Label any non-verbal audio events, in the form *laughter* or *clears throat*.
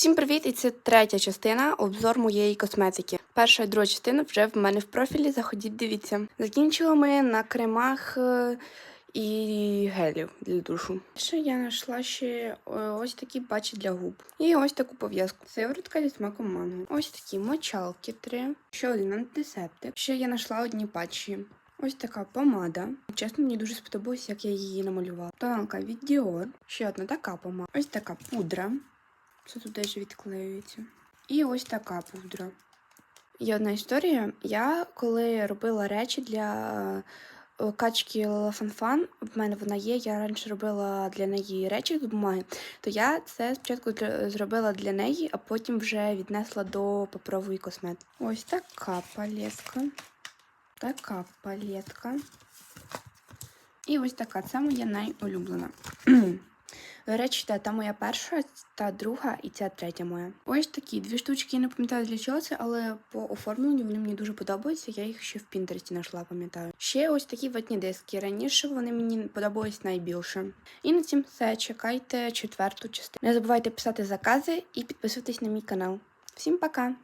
Всім привіт! І це третя частина обзор моєї косметики. Перша і друга частина вже в мене в профілі. Заходіть, дивіться. Закінчили ми на кремах е, і гелів для душу. Ще я знайшла ще е, ось такі патчі для губ. І ось таку пов'язку. Сиворотка зі смаком манго. Ось такі мочалки три. Ще один антисептик. Ще я знайшла одні патчі. Ось така помада. Чесно, мені дуже сподобалось, як я її намалювала. Тоналка від Dior. Ще одна така помада. Ось така пудра. Це тут теж відклеюється. І ось така пудра. Є одна історія. Я коли робила речі для е, качки Лафанфан, в мене вона є, я раніше робила для неї речі з бумаги, то я це спочатку зробила для неї, а потім вже віднесла до паперової косметики. Ось така палетка. Така палетка. І ось така. Це моя найулюблена. *clears throat* До речі, та, та моя перша, та друга і ця третя моя. Ось такі дві штучки, я не пам'ятаю для чого це, але по оформленню вони мені дуже подобаються. Я їх ще в Пінтересті знайшла, пам'ятаю. Ще ось такі ватні диски. Раніше вони мені подобались найбільше. І на цім все. Чекайте четверту частину. Не забувайте писати закази і підписуватись на мій канал. Всім пока!